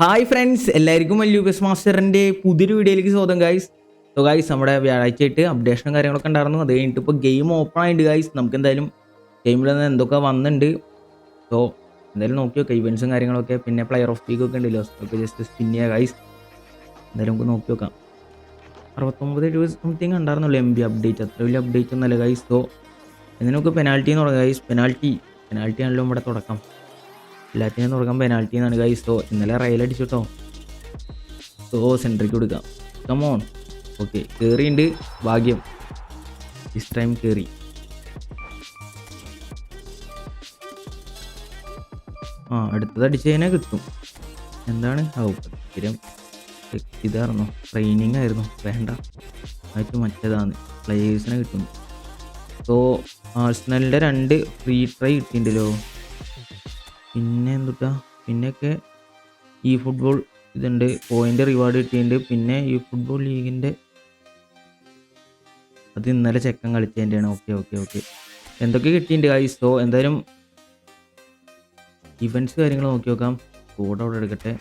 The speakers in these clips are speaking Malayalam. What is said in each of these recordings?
ഹായ് ഫ്രണ്ട്സ് എല്ലാവർക്കും മല്ലൂബസ് മാസ്റ്ററിന്റെ പുതിയൊരു വീഡിയോയിലേക്ക് സ്വാഗതം ഗൈസ് സോ ഗൈസ് നമ്മുടെ വ്യാഴാഴ്ച ആയിട്ട് അപ്ഡേഷനും കാര്യങ്ങളൊക്കെ ഉണ്ടായിരുന്നു. അത് കഴിഞ്ഞിട്ട് ഇപ്പോൾ ഗെയിം ഓപ്പൺ ആയിട്ട് ഗൈസ് നമുക്ക് എന്തായാലും ഗെയിമിൽ നിന്ന് എന്തൊക്കെ വന്നിട്ടുണ്ട് സോ എന്തായാലും നോക്കി നോക്കാം ഇവൻസും കാര്യങ്ങളൊക്കെ. പിന്നെ പ്ലെയർ ഓഫ് വീക്ക് ഒക്കെ ഉണ്ടല്ലോ. അതൊക്കെ ജസ്റ്റ് സ്പിൻ ചെയ്യുക ഗൈസ് എന്തായാലും നമുക്ക് നോക്കി നോക്കാം. അറുപത്തൊമ്പത് രൂപ സംതിങ് ഉണ്ടായിരുന്നുള്ളൂ എം ബി അപ്ഡേറ്റ് അത്ര വലിയ അപ്ഡേറ്റ് ഒന്നുമല്ല ഗൈസ് സോ എന്തിനൊക്കെ പെനാൽറ്റി എന്ന് പറയാം ഗൈസ് പെനാൽറ്റി പെനാൽറ്റി ആണല്ലോ നമ്മുടെ തുടക്കം. എല്ലാറ്റിനും തുടക്കം പെനാൽറ്റി എന്നാണ് ഗൈസ് സോ ഇന്നലെ റയൽ അടിച്ചു കേട്ടോ സോ സെൻട്രിക്ക് കൊടുക്കാം. കമോൺ ഓക്കെ കയറിയുണ്ട് ഭാഗ്യം. ദിസ് ടൈം കയറി ആ അടുത്തത് അടിച്ചു കഴിഞ്ഞാൽ കിട്ടും. എന്താണ്? ആവും സ്ഥിരം ഇതായിരുന്നു. ട്രെയിനിങ് ആയിരുന്നു. വേണ്ട. ആയിട്ട് മറ്റേതാണ്. പ്ലേയേഴ്സിനെ കിട്ടും. സോ ആഴ്സണലിന്റെ രണ്ട് ഫ്രീ ട്രൈ കിട്ടിയിട്ടുണ്ടല്ലോ പിന്നെ എന്തുട്ടാ? പിന്നെയൊക്കെ ഈ ഫുട്ബോൾ ഇതുണ്ട്. പോയിന്റ് റിവാർഡ് കിട്ടിയിട്ടുണ്ട്. പിന്നെ ഈ ഫുട്ബോൾ ലീഗിന്റെ അത് ഇന്നലെ ചെക്കൻ കളിച്ചതിന്റെയാണ്. ഓക്കെ ഓക്കെ ഓക്കെ എന്തൊക്കെ കിട്ടിയിട്ടുണ്ട് ഗൈസ് സോ എന്തായാലും ഇവന്റ്സ് കാര്യങ്ങൾ നോക്കി നോക്കാം. കൂടെ അവിടെ എടുക്കട്ടെ.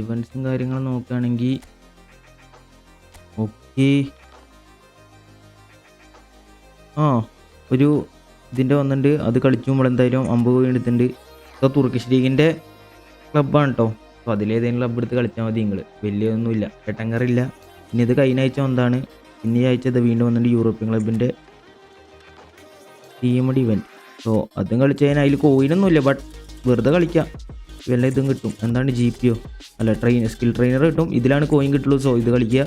ഇവന്റ്സും കാര്യങ്ങളും നോക്കുകയാണെങ്കിൽ ഓക്കെ ആ ഒരു ഇതിന്റെ വന്നിട്ടുണ്ട്. അത് കളിച്ചു നമ്മൾ എന്തായാലും അമ്പത് എടുത്തിട്ടുണ്ട്. ഇപ്പോൾ തുർക്കിഷ് ലീഗിന്റെ ക്ലബ്ബാണ് കേട്ടോ അപ്പോൾ അതിലേതെങ്കിലും ക്ലബ്ബ് എടുത്ത് കളിച്ചാൽ മതി നിങ്ങൾ വലിയൊന്നുമില്ല എട്ടങ്കറില്ല ഇനി ഇത് കഴിഞ്ഞ ആഴ്ച വന്നതാണ്. ഇനി ആഴ്ച ഇത് വീണ്ടും വന്നിട്ട് യൂറോപ്യൻ ക്ലബിന്റെ ടീമഡ് ഇവന്റ് സോ അതും കളിച്ച് കഴിഞ്ഞാൽ അതിൽ കോയിനൊന്നുമില്ല ബട്ട് വെറുതെ കളിക്കാം. വല്ല ഇതും കിട്ടും. എന്താണ് ജി പി ഒ അല്ല ട്രെയിൻ സ്കിൽ ട്രെയിനർ കിട്ടും. ഇതിലാണ് കോയിൻ കിട്ടുള്ളൂ. സോ ഇത് കളിക്കുക.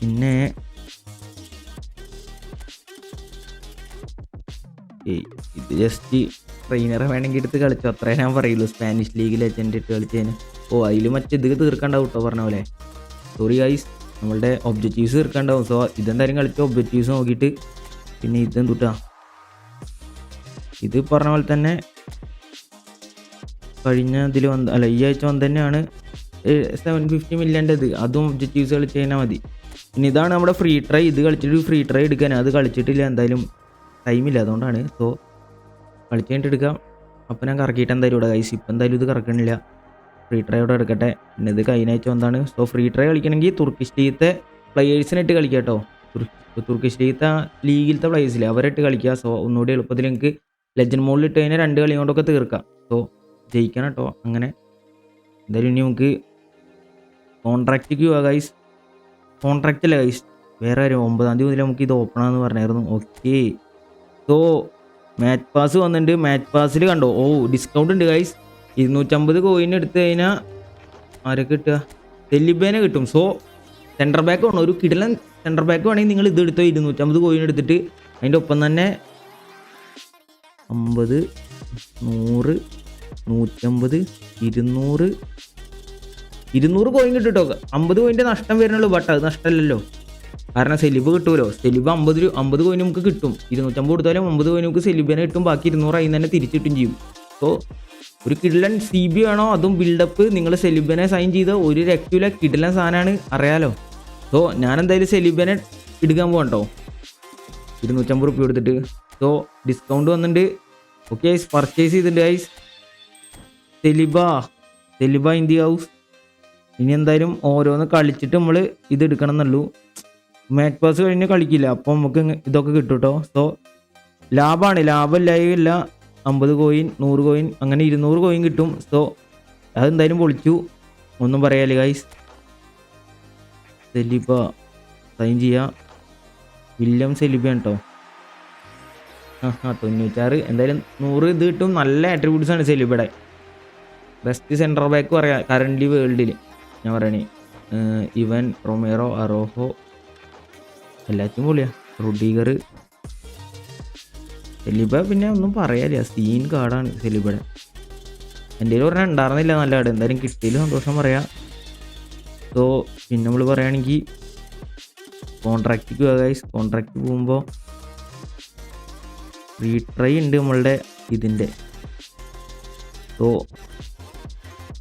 പിന്നെ ഏയ് ഇത് ജസ്റ്റ് ട്രെയിനറെ വേണമെങ്കിൽ എടുത്ത് കളിച്ചു. അത്രേ ഞാൻ പറയുള്ളൂ. സ്പാനിഷ് ലീഗിൽ ലെജൻഡ് ഇട്ട് കളിച്ചതിന്. ഓ അതിൽ മറ്റേ ഇത് തീർക്കണ്ടാവും കേട്ടോ പറഞ്ഞ പോലെ. സോറി ഗൈസ് നമ്മളുടെ ഒബ്ജക്റ്റീവ്സ് തീർക്കണ്ടാവും. സോ ഇതെന്തായാലും കളിച്ച ഒബ്ജക്റ്റീവ്സ് നോക്കിയിട്ട് പിന്നെ ഇതെന്തുട്ടാ ഇത് പറഞ്ഞ പോലെ തന്നെ കഴിഞ്ഞ ഇതിൽ വന്ന അല്ല ഈ ആഴ്ച വന്ന് തന്നെയാണ് സെവൻ ഫിഫ്റ്റി മില്യന്റെ ഇത് അതും ഒബ്ജക്റ്റീവ്സ് കളിച്ച് കഴിഞ്ഞാൽ മതി. പിന്നെ ഇതാണ് നമ്മുടെ ഫ്രീ ട്രൈ ഇത് കളിച്ചിട്ട് ഫ്രീ ട്രൈ എടുക്കാൻ അത് കളിച്ചിട്ടില്ല എന്തായാലും. ടൈമില്ല അതുകൊണ്ടാണ്. സോ കളിച്ച് കഴിഞ്ഞിട്ട് എടുക്കാം. അപ്പം ഞാൻ കറക്കിയിട്ട് എന്തായാലും ഇവിടെ കൈസ് ഇപ്പം എന്തായാലും ഇത് കറക്കണില്ല. ഫ്രീ ട്രൈ ഇവിടെ എടുക്കട്ടെ. പിന്നെ ഇത് കഴിഞ്ഞാഴ്ച എന്താണ് സോ ഫ്രീ ട്രൈ കളിക്കണമെങ്കിൽ തുർക്കിഷ് ലീഗത്തെ പ്ലെയേഴ്സിനിട്ട് കളിക്കുക കേട്ടോ. തുർക്കിഷ് ലീഗത്തെ ലീഗിലത്തെ പ്ലേയേഴ്സില്ലേ അവരിട്ട് കളിക്കുക സോ ഒന്നുകൂടി എളുപ്പത്തിൽ നിങ്ങൾക്ക് ലെജൻഡ് മോളിൽ ഇട്ട് കഴിഞ്ഞാൽ രണ്ട് കളി കൊണ്ടൊക്കെ തീർക്കാം. സോ ജയിക്കണം കേട്ടോ. അങ്ങനെ. എന്തായാലും ഇനി നമുക്ക് കോൺട്രാക്റ്റിക്ക് പോവാ ഗൈസ് കോൺട്രാക്റ്റ് അല്ല ഗൈസ് വേറെ ഒരു ഒമ്പതാം തീയതി മുതൽ നമുക്ക് ഇത് ഓപ്പൺ ആണെന്ന് പറഞ്ഞായിരുന്നു. ഓക്കെ സോ മാച്ച് പാസ് വന്നിട്ടുണ്ട് മാച്ച് പാസിൽ കണ്ടോ? ഓ ഡിസ്കൗണ്ട് ഉണ്ട് ഗൈസ് ഇരുന്നൂറ്റമ്പത് കോയിൻ എടുത്തു കഴിഞ്ഞാൽ ആരൊക്കെ കിട്ടുക? തെല്ലിബേനെ കിട്ടും. സോ സെന്റർ ബാക്ക് വേണം ഒരു കിടലൻ സെന്റർ ബാക്ക് വേണമെങ്കിൽ നിങ്ങൾ ഇത് എടുത്തോ. ഇരുന്നൂറ്റമ്പത് കോയിൻ എടുത്തിട്ട്. അതിന്റെ ഒപ്പം തന്നെ അമ്പത് നൂറ് നൂറ്റമ്പത് ഇരുന്നൂറ്. ഇരുന്നൂറ് കോയിൻ കിട്ടും കേട്ടോ അമ്പത് കോയിന്റെ നഷ്ടം വരുന്നുള്ളൂ ബട്ട് അത് നഷ്ടമല്ലല്ലോ. കാരണം സെലിബ് കിട്ടുമല്ലോ സെലിബ് അമ്പത് രൂപ അമ്പത് കോയിൻ നമുക്ക് കിട്ടും. ഇരുന്നൂറ്റമ്പത് കൊടുത്താലും അമ്പത് കോയിൻ നമുക്ക് സെലിബിനെ കിട്ടും. ബാക്കി ഇരുന്നൂറ് അതിന് തന്നെ തിരിച്ചിട്ടും ചെയ്യും. സോ ഒരു കിഡലൻ സി ബി ആണോ അതും ബിൽഡപ്പ് നിങ്ങൾ സെലിബിനെ സൈൻ ചെയ്ത ഒരു രക്തിയിലെ കിഡലൻ സാധനമാണ് അറിയാലോ? സോ ഞാൻ എന്തായാലും സെലിബിനെ എടുക്കാൻ പോകണ്ടോ ഇരുന്നൂറ്റമ്പത് റുപ്യ കൊടുത്തിട്ട്. സോ ഡിസ്കൗണ്ട് വന്നിട്ടുണ്ട് ഓക്കെ ഐസ് പർച്ചേസ് ചെയ്തിട്ടുണ്ട് ഐസ് സെലിബ സെലിബ ഇന്ത്യ ഹൗസ് ഇനി എന്തായാലും ഓരോന്ന് കളിച്ചിട്ട് നമ്മൾ ഇത് എടുക്കണം എന്നുള്ളൂ മാച്ച് പാസ് കഴിഞ്ഞ് കളിക്കില്ല. അപ്പോൾ നമുക്ക് ഇതൊക്കെ കിട്ടും കേട്ടോ സോ ലാഭമാണ് ലാഭമില്ലായില്ല അമ്പത് കോയിൻ നൂറ് കോയിൻ അങ്ങനെ ഇരുന്നൂറ് കോയിൻ കിട്ടും. സോ അതെന്തായാലും പൊളിച്ചു. ഒന്നും പറയാല്ലേ ഗൈസ് സെലിബ സൈൻ ചെയ്യാം. വില്യം സെലിബ കേട്ടോ. ആ ആ തൊണ്ണൂറ്റാറ്. എന്തായാലും നൂറ് ഇത് കിട്ടും. നല്ല ആട്രിബ്യൂട്ട്സ് ആണ് സെലിബയുടെ. ബെസ്റ്റ് സെന്റർ ബാക്ക് പറയാം. കറന്റ് വേൾഡിൽ ഞാൻ പറയണേ. ഇവൻ റൊമേറോ അറോഹോ എല്ലാറ്റും പൊളിയാ. റുഡീഗർ സെലിബ പിന്നെ ഒന്നും പറയാനില്ല. സീൻ കാർഡാണ് സെലിബയുടെ. എന്റെ കയ്യിൽ പറഞ്ഞാൽ ഉണ്ടായിരുന്നില്ല നല്ല കാർഡ് എന്തായാലും കിട്ടിയതിൽ സന്തോഷം പറയാം. സോ പിന്നെ നമ്മൾ പറയുകയാണെങ്കിൽ കോൺട്രാക്റ്റിക്ക് ഗൈസ് കോൺട്രാക്റ്റ് പോകുമ്പോൾ റീട്രൈ ഉണ്ട് നമ്മളുടെ ഇതിന്റെ സോ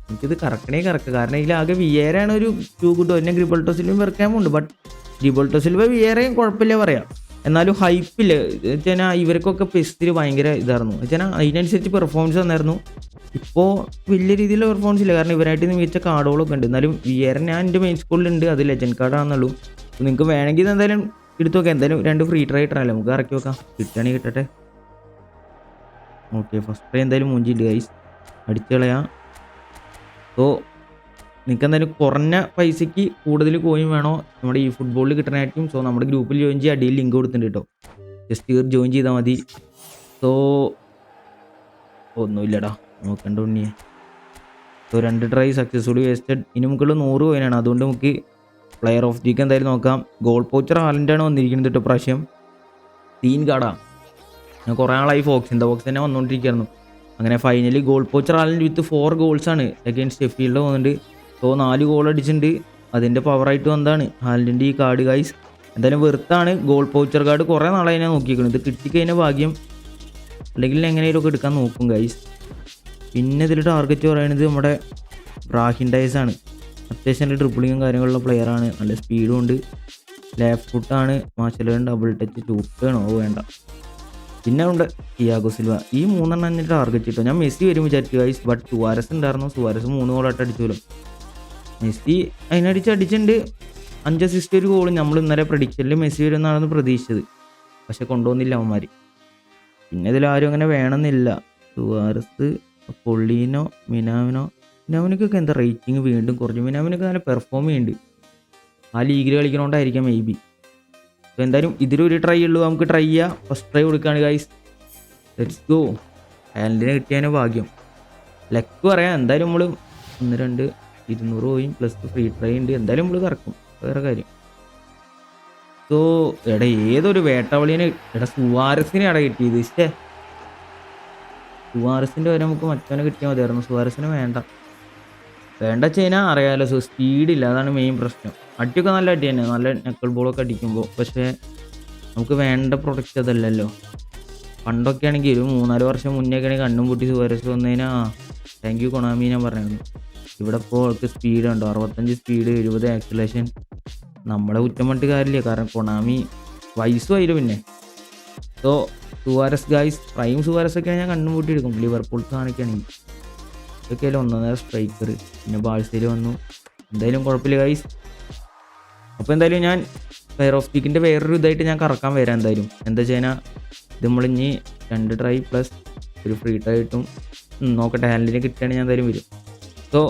എനിക്കിത് കറക്കണേ കറക്കുക കാരണം ഇതിലാകെ വിയേരാണ് ഒരു ടൂ കിട്ടും ഗ്രിബിൾ ടോസിലും വെറുക്കാൻ പോകുന്നുണ്ട് ബട്ട് ഗ്രിബൾട്ടോ സിൽവ വേറെയും കുഴപ്പമില്ല പറയാം. എന്നാലും ഹൈപ്പില്ല വെച്ചാൽ ഇവർക്കൊക്കെ പെസ്റ്റിൽ ഭയങ്കര ഇതായിരുന്നു. വെച്ചാൽ അതിനനുസരിച്ച് പെർഫോമൻസ് തന്നായിരുന്നു. ഇപ്പോൾ വലിയ രീതിയിലുള്ള പെർഫോമൻസ് ഇല്ല. കാരണം ഇവരായിട്ട് മികച്ച കാർഡുകളൊക്കെ ഉണ്ട്. എന്നാലും വിയർ ഞാൻ എന്റെ മെയിൻ സ്കൂളിലുണ്ട് അത് ലെജൻഡ് കാർഡാണെന്നുള്ളൂ അപ്പോൾ നിങ്ങൾക്ക് വേണമെങ്കിൽ എന്തായാലും എടുത്ത് നോക്കാം. എന്തായാലും രണ്ട് ഫ്രീ ട്രൈ ഇട്ടല്ലേ നമുക്ക് ഇറക്കി വെക്കാം കിട്ടുകയാണെങ്കിൽ കിട്ടട്ടെ. ഓക്കെ ഫസ്റ്റ് ട്രൈ എന്തായാലും മൂഞ്ചിണ്ട് ഗൈസ് അടിച്ചു കളയാം സോ നിങ്ങൾക്ക് എന്തായാലും കുറഞ്ഞ പൈസയ്ക്ക് കൂടുതൽ കോയിൻ വേണോ? നമ്മുടെ ഈ ഫുട്ബോളിൽ കിട്ടാനായിരിക്കും സോ നമ്മുടെ ഗ്രൂപ്പിൽ ജോയിൻ ചെയ്യുക അടിയിൽ ലിങ്ക് കൊടുത്തിട്ടുണ്ട് കേട്ടോ ജസ്റ്റ് കയറി ജോയിൻ ചെയ്താൽ മതി. സോ ഒന്നുമില്ലടാ. നോക്കണ്ട ഉണ്ണിയെ. സോ രണ്ട് ട്രൈ സക്സസ്ഫുള്ളി വേസ്റ്റഡ് ഇനി നമുക്കുള്ള നൂറ് കോയിനാണ് അതുകൊണ്ട് നമുക്ക് പ്ലെയർ ഓഫ് ദിക്ക് എന്തായാലും നോക്കാം. ഗോൾ പോച്ചർ ഹാലൻഡാണ് വന്നിരിക്കുന്നത് കേട്ടോ പ്രാവശ്യം തീൻ കാടാ ഞാൻ കുറേ ആളായി ഫോക്സ് ഇൻ ദ ബോക്സ് തന്നെ വന്നുകൊണ്ടിരിക്കുകയായിരുന്നു അങ്ങനെ finally goal poacher Haaland with four ഗോൾസാണ് ആണ് അഗൈൻസ്റ്റ് ഷെഫീൽഡ് പോകുന്നുണ്ട് സോ നാല് ഗോൾ അടിച്ചിട്ടുണ്ട് അതിന്റെ പവറായിട്ട് വന്നതാണ്. ഹാലൻഡിന്റെ ഈ കാർഡ് ഗൈസ് എന്തായാലും വെറുത്താണ്. ഗോൾ പൗച്ചർ കാർഡ് കുറേ നാളായി ഞാൻ നോക്കിയിരിക്കുന്നത് ഇത് കിട്ടിക്കഴിഞ്ഞ ഭാഗ്യം. അല്ലെങ്കിൽ എങ്ങനെയൊക്കെ എടുക്കാൻ നോക്കും ഗൈസ് പിന്നെ ഇതിൽ ടാർഗറ്റ് പറയുന്നത് നമ്മുടെ ബ്രാഹിൻ ഡൈസ് ആണ്. അത്യാവശ്യം നല്ല ട്രിപ്പിളിങ്ങും കാര്യങ്ങളുള്ള പ്ലെയറാണ് നല്ല സ്പീഡും ഉണ്ട്. ലെഫ്റ്റ് ഫുട്ടാണ് മാർഷലും ഡബിൾ ടച്ച് ചൂട്ടാണോ വേണ്ട. പിന്നെ ഉണ്ട് ഇയാഗോ സിൽവ. ഈ മൂന്നെണ്ണം തന്നെ ടാർഗറ്റ് കിട്ടും ഞാൻ മെസ്സി വരും വിചാരിച്ചു ഗൈസ് ബട്ട് സുവാരസ് ഉണ്ടായിരുന്നു. സുവാരസ് മൂന്ന് ഗോളായിട്ട് അടിച്ചല്ലോ മെസ്സി അതിനടിച്ച് അടിച്ചിട്ടുണ്ട്. അഞ്ച് അസിസ്റ്റ് ഒരു ഗോളും നമ്മൾ ഇന്നലെ പ്രഡിക്ഷനിൽ മെസ്സി വരുമെന്നാണ് പ്രതീക്ഷിച്ചത്. പക്ഷെ കൊണ്ടുവന്നില്ല അവന്മാർ പിന്നെ ഇതിൽ ആരും അങ്ങനെ വേണമെന്നില്ല. സുവാർസ് പൊള്ളീനോ മിനാവിനോ മിനാമിനൊക്കെ എന്താ റേറ്റിംഗ് വീണ്ടും കുറഞ്ഞു. മിനാവിനൊക്കെ നല്ല പെർഫോം ചെയ്യുന്നുണ്ട്. ആ ലീഗിൽ കളിക്കണോണ്ടായിരിക്കാം മേ ബി അപ്പോൾ എന്തായാലും ഇതിലൊരു ട്രൈ ഉള്ളൂ. നമുക്ക് ട്രൈ ചെയ്യാം. ഫസ്റ്റ് ട്രൈ കൊടുക്കുകയാണ് ഗൈസ് ലെറ്റ്സ് ഗോ ഹാൻഡിനെ കിട്ടിയതിന് ഭാഗ്യം. ലക്ക് പറയാം. എന്തായാലും നമ്മൾ ഒന്ന് രണ്ട് ഇരുന്നൂറ് പോയും പ്ലസ് ഫ്രീ ട്രൈ ഉണ്ട്. എന്തായാലും നമ്മൾ കറക്കും. വേറെ കാര്യം. സോ എടാ ഏതൊരു വേട്ടവളിനെ എടാ സുവാരസിനെ എടാ കിട്ടിയത്. ഇഷ്ടേ സുവാരസിന്റെ വരെ നമുക്ക് മറ്റവനെ കിട്ടിയാൽ മതിയായിരുന്നു. സുവാരസിന് വേണ്ട. വേണ്ട ചെയ്യാൻ അറിയാമല്ലോ സോ സ്പീഡില്ല അതാണ് മെയിൻ പ്രശ്നം. അടിയൊക്കെ നല്ല അടി തന്നെ. നല്ല നെക്കിൾ ബോളൊക്കെ അടിക്കുമ്പോൾ പക്ഷേ നമുക്ക് വേണ്ട പ്രൊഡക്റ്റ് അതല്ലല്ലോ. പണ്ടൊക്കെ ആണെങ്കിൽ ഒരു മൂന്നാൽ വർഷം മുന്നേ ആണെങ്കിൽ കണ്ണും പൊട്ടി സുവാരസ് വന്നതിനാ താങ്ക് യു കൊണാമി ഞാൻ പറഞ്ഞിരുന്നു. ഇവിടെ ഇപ്പോൾ സ്പീഡ് ഉണ്ട് അറുപത്തഞ്ച് സ്പീഡ് എഴുപത് ആക്സിലേഷൻ നമ്മളെ കുറ്റം പറഞ്ഞിട്ട് കാര്യമില്ല. കാരണം കൊണാമി വയസ്സും ആയില്ല പിന്നെ. So Suarez guys prime Suarez ഒക്കെ ഞാൻ കണ്ണും പൂട്ടി എടുക്കും. ലിവർപൂൾ കാണിക്കുകയാണെങ്കിൽ ഇതൊക്കെയല്ലേ ഒന്നൊന്നര സ്ട്രൈക്കർ പിന്നെ ബാഴ്സയിൽ വന്നു. എന്തായാലും കുഴപ്പമില്ല ഗൈസ് അപ്പോൾ എന്തായാലും ഞാൻ ഫെയർ ഓഫ് സ്പീക്കിന്റെ വേറൊരു ഇതായിട്ട് ഞാൻ കറക്കാൻ വരാം എന്തായാലും. എന്താ ചെയ്യാൻ ഇത് നമ്മളിഞ്ഞ് രണ്ട് ട്രൈ പ്ലസ് ഒരു ഫ്രീ ട്രൈ കിട്ടും. നോക്കട്ടെ. ഹാൻഡിനെ കിട്ടുകയാണെങ്കിൽ ഞാൻ എന്തായാലും വരും. സോ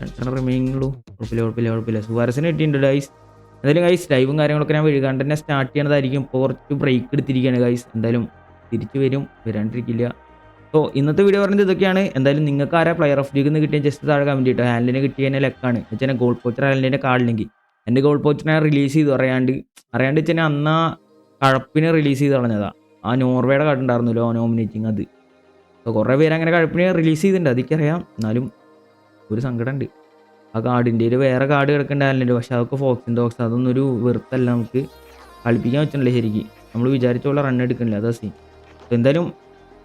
രണ്ടെണ്ണം റിമൈനിങ്ങുള്ളൂ കുഴപ്പമില്ല കുഴപ്പമില്ല കുഴപ്പമില്ല. സുവാരസിന് കിട്ടിയിട്ടുണ്ട് ഗൈസ് എന്തായാലും ഗൈസ് ലൈവും കാര്യങ്ങളൊക്കെ ഞാൻ വഴുകാണ്ട് തന്നെ സ്റ്റാർട്ട് ചെയ്യണതായിരിക്കും. ഇപ്പോൾ കുറച്ച് ബ്രേക്ക് എടുത്തിരിക്കുകയാണ് ഗൈസ് എന്തായാലും തിരിച്ചു വരും വരാണ്ടിരിക്കില്ല. സോ ഇന്നത്തെ വീഡിയോ പറഞ്ഞത് ഇതൊക്കെയാണ്. എന്തായാലും നിങ്ങൾക്ക് ആരാ പ്ലെയർ ഓഫ് ലീഗ് എന്ന് കിട്ടിയ ജസ്റ്റ് താഴെ കമന്റ് ചെയ്തോ ഹാൻഡിനെ കിട്ടിയ ലെക്കാണ് വെച്ചാൽ ഗോൾ പോച്ചർ ഹാൻഡിന്റെ കാർഡില്ലെങ്കിൽ എന്റെ ഗോൾ പോച്ചർ ഞാൻ റിലീസ് ചെയ്തു അറിയാണ്ട്. അറിയാണ്ട് വെച്ചാൽ അന്ന് ആ കഴപ്പിനെ റിലീസ് ചെയ്ത് കളഞ്ഞതാ. ആ നോർവേയുടെ കാർഡ് ഉണ്ടായിരുന്നല്ലോ നോമിനേറ്റിങ് അത്. അപ്പോൾ കുറേ പേര് അങ്ങനെ കഴപ്പിനെ റിലീസ് ചെയ്തിട്ടുണ്ട്. അതിക്കറിയാം എന്നാലും ഒരു സങ്കടം ഉണ്ട് ആ കാർഡിന്റെ വേറെ കാർഡ് കിടക്കണ്ടായിരുന്നു പക്ഷെ അതൊക്കെ ഫോക്സിൻ ഡോക്സ് അതൊന്നും ഒരു വെറുത്തല്ല നമുക്ക് കളിപ്പിക്കാൻ പറ്റുന്നില്ല ശരിക്കും. നമ്മൾ വിചാരിച്ചോളം റൺ എടുക്കണില്ല അതാ സീൻ അപ്പോൾ എന്തായാലും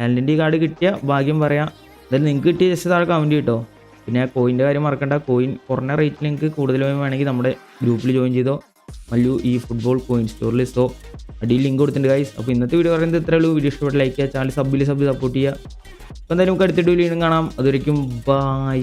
ആലിന്റെ ഈ കാർഡ് കിട്ടിയ ഭാഗ്യം പറയാം. എന്തായാലും നിങ്ങൾക്ക് കിട്ടിയ ജസ്റ്റ് താഴെ കമന്റ് കിട്ടോ പിന്നെ ആ കോയിന്റെ കാര്യം മറക്കണ്ട. കോയിൻ കുറഞ്ഞ റേറ്റിൽ നിങ്ങൾക്ക് കൂടുതൽ വേണമെങ്കിൽ നമ്മുടെ ഗ്രൂപ്പിൽ ജോയിൻ ചെയ്തോ. മല്ലു ഈ ഫുട്ബോൾ കോയിൻ സ്റ്റോറിൽ ഇസ്തോ അടിയിൽ ലിങ്ക് കൊടുത്തിട്ടുണ്ട് ഗൈസ് അപ്പോൾ ഇന്നത്തെ വീഡിയോ പറയുന്നത് ഇത്രയേ ഉള്ളൂ. വീഡിയോ ഇഷ്ടപ്പെട്ട് ലൈക്ക് ചെയ്യുക. ചാനൽ സബ്ബിൽ സബ്ബ് സപ്പോർട്ട് ചെയ്യുക. അപ്പോൾ എന്തായാലും നമുക്ക് അടുത്ത വീഡിയോ കാണാം. അതുവരെയ്ക്കും ബൈ